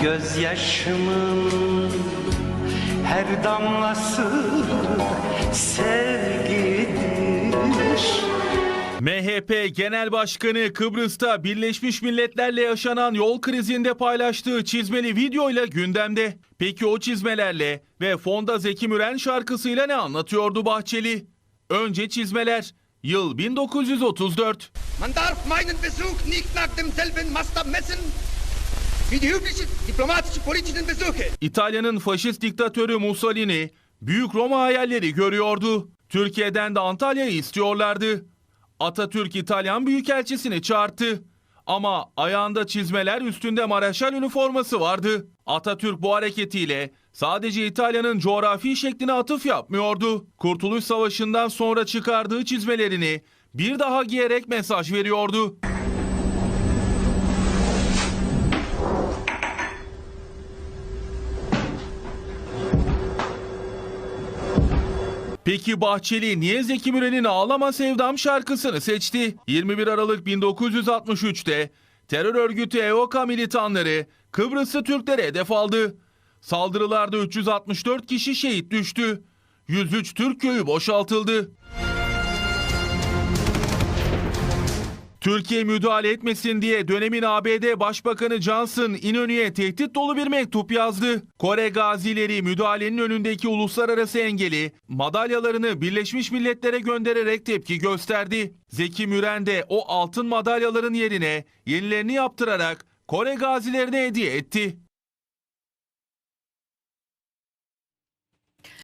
Gözyaşımın her damlası sevgidir MHP Genel Başkanı Kıbrıs'ta Birleşmiş Milletler'le yaşanan yol krizinde paylaştığı çizmeli videoyla gündemde. Peki o çizmelerle ve fonda Zeki Müren şarkısıyla ne anlatıyordu Bahçeli? Önce çizmeler. Yıl 1934. Man darf meinen Besuch nicht nach demselben Master messen İtalya'nın faşist diktatörü Mussolini büyük Roma hayalleri görüyordu. Türkiye'den de Antalya'yı istiyorlardı. Atatürk İtalyan Büyükelçisini çağırdı. Ama ayağında çizmeler üstünde Maraşal üniforması vardı. Atatürk bu hareketiyle sadece İtalya'nın coğrafi şekline atıf yapmıyordu. Kurtuluş Savaşı'ndan sonra çıkardığı çizmelerini bir daha giyerek mesaj veriyordu. Peki Bahçeli niye Zeki Müren'in Ağlama Sevdam şarkısını seçti? 21 Aralık 1963'te terör örgütü EOKA militanları Kıbrıslı Türklere hedef aldı. Saldırılarda 364 kişi şehit düştü. 103 Türk köyü boşaltıldı. Türkiye müdahale etmesin diye dönemin ABD Başbakanı Johnson İnönü'ye tehdit dolu bir mektup yazdı. Kore gazileri müdahalenin önündeki uluslararası engeli madalyalarını Birleşmiş Milletler'e göndererek tepki gösterdi. Zeki Müren de o altın madalyaların yerine yenilerini yaptırarak Kore gazilerine hediye etti.